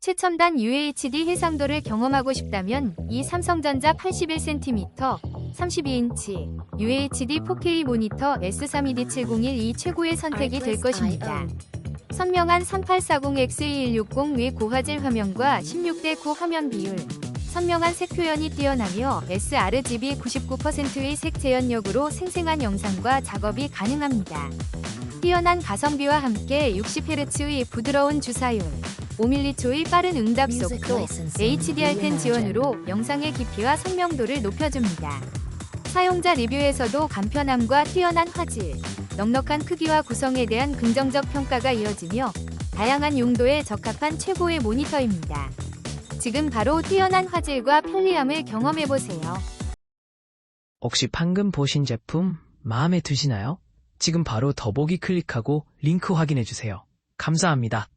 최첨단 UHD 해상도를 경험하고 싶다면 이 삼성전자 81cm, 32인치 UHD 4K 모니터 S32D701이 최고의 선택이 될 것입니다. 선명한 3840X2160 위 고화질 화면과 16대 9 화면 비율, 선명한 색 표현이 뛰어나며 sRGB 99%의 색 재현력으로 생생한 영상과 작업이 가능합니다. 뛰어난 가성비와 함께 60Hz의 부드러운 주사율, 5mH의 빠른 응답 속도, HDR10 지원으로 영상의 깊이와 선명도를 높여줍니다. 사용자 리뷰에서도 간편함과 뛰어난 화질, 넉넉한 크기와 구성에 대한 긍정적 평가가 이어지며 다양한 용도에 적합한 최고의 모니터입니다. 지금 바로 뛰어난 화질과 편리함을 경험해보세요. 혹시 방금 보신 제품 마음에 드시나요? 지금 바로 더보기 클릭하고 링크 확인해주세요. 감사합니다.